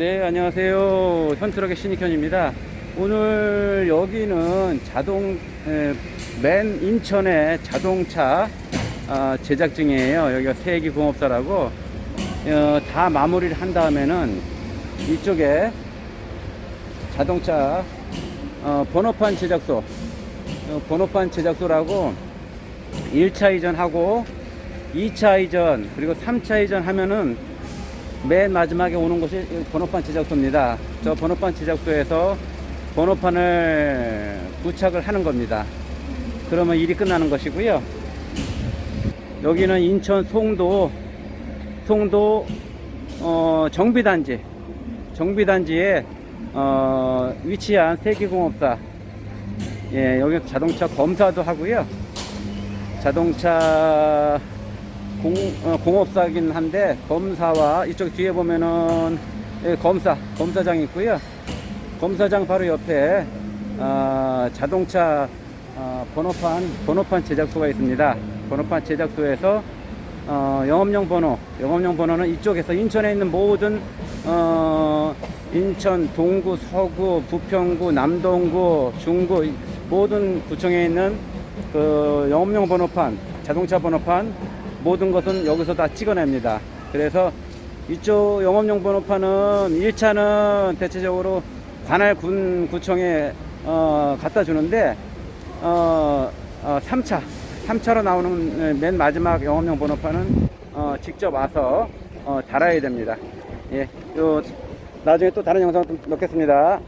안녕하세요. 현트럭의 신익현입니다. 오늘 여기는 자동, 에, 맨 인천의 자동차 아, 제작증이에요. 여기가 세기 공업사라고 어, 다 마무리를 한 다음에는 이쪽에 자동차 어, 번호판 제작소, 어, 번호판 제작소라고 1차 이전하고 2차 이전 그리고 3차 이전 하면은 맨 마지막에 오는 곳이 번호판 제작소입니다. 저 번호판 제작소에서 번호판을 부착을 하는 겁니다. 그러면 일이 끝나는 것이고요. 여기는 인천 송도 송도 어, 정비단지 정비단지에 어, 위치한 세기공업사 예, 여기 자동차 검사도 하고요. 자동차 공, 어, 공업사긴 한데 검사와 이쪽 뒤에 보면은 예, 검사 검사장 있고요. 검사장 바로 옆에 아, 자동차 아, 번호판 번호판 제작소가 있습니다. 번호판 제작소에서 어, 영업용 번호 영업용 번호는 이쪽에서 인천에 있는 모든 어, 인천 동구 서구 부평구 남동구 중구 이- 모든 구청에 있는 그 영업용 번호판 자동차 번호판 모든 것은 여기서 다 찍어냅니다. 그래서 이쪽 영업용 번호판은 1차는 대체적으로 관할 군 구청에 어, 갖다 주는데 어, 어, 3차 3차로 나오는 맨 마지막 영업용 번호판은 어, 직접 와서 어, 달아야 됩니다. 예, 요 나중에 또 다른 영상 또 넣겠습니다.